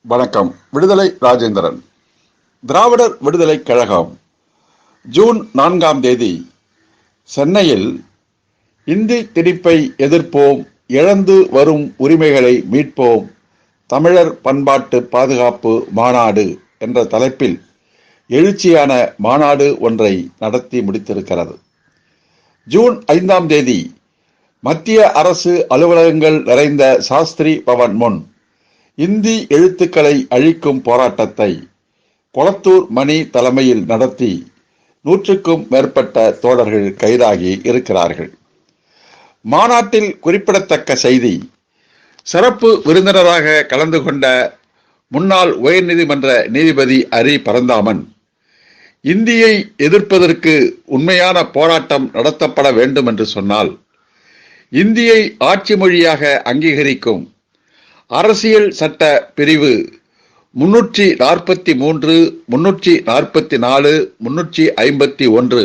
வணக்கம். விடுதலை ராஜேந்திரன். திராவிடர் விடுதலைக் கழகம். ஜூன் நான்காம் தேதி. சென்னையில் இந்தி திணிப்பை எதிர்ப்போம் இழந்து வரும் உரிமைகளை மீட்போம் தமிழர் பண்பாட்டு பாதுகாப்பு மாநாடு என்ற தலைப்பில் எழுச்சியான மாநாடு ஒன்றை நடத்தி முடித்திருக்கிறது. ஜூன் ஐந்தாம் தேதி மத்திய அரசு அலுவலகங்கள் நிறைந்த சாஸ்திரி பவன் முன் இந்தி எழுத்துக்களை அழிக்கும் போராட்டத்தை கொளத்தூர் மணி தலைமையில் நடத்தி நூற்றுக்கும் மேற்பட்ட தோழர்கள் கைதாகி இருக்கிறார்கள். மாநாட்டில் குறிப்பிடத்தக்க செய்தி சிறப்பு விருந்தினராக கலந்து கொண்ட முன்னாள் உயர்நீதிமன்ற நீதிபதி அரி பரந்தாமன் இந்தியை எதிர்ப்பதற்கு உண்மையான போராட்டம் நடத்தப்பட வேண்டும் என்று சொன்னால் இந்தியை ஆட்சி மொழியாக அங்கீகரிக்கும் அரசியல் சட்ட பிரிவு முன்னூற்றி நாற்பத்தி மூன்று முன்னூற்றி நாற்பத்தி நாலு முன்னூற்றி ஐம்பத்தி ஒன்று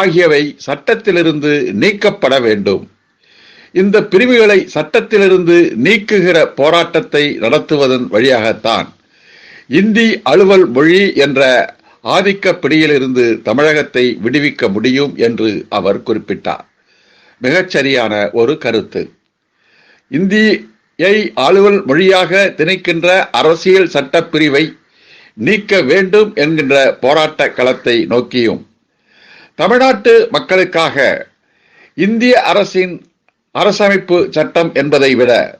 ஆகியவை சட்டத்திலிருந்து நீக்கப்பட வேண்டும். இந்த பிரிவுகளை சட்டத்திலிருந்து நீக்குகிற போராட்டத்தை நடத்துவதன் வழியாகத்தான் இந்தி அலுவல் மொழி என்ற ஆதிக்க பிடியிலிருந்து தமிழகத்தை விடுவிக்க முடியும் என்று அவர் குறிப்பிட்டார். மிகச்சரியான ஒரு கருத்து. இந்தி ஐ அலுவல் மொழியாக திணிக்கின்ற அரசியல் சட்டப்பிரிவை நீக்க வேண்டும் என்கின்ற போராட்ட களத்தை நோக்கியும் தமிழ்நாட்டு மக்களுக்காக இந்திய அரசின் அரசமைப்பு சட்டம் என்பதை விட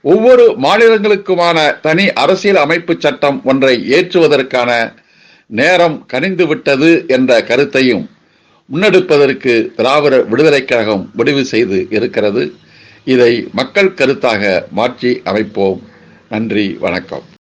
ஒவ்வொரு மாநிலங்களுக்குமான தனி அரசியல் அமைப்பு சட்டம் ஒன்றை ஏற்றுவதற்கான நேரம் கனிந்து விட்டது என்ற கருத்தையும் முன்னெடுப்பதற்கு திராவிட விடுதலை கழகம் முடிவு செய்து இருக்கிறது. இதை மக்கள் கருத்தாக மாற்றி அமைப்போம். நன்றி வணக்கம்.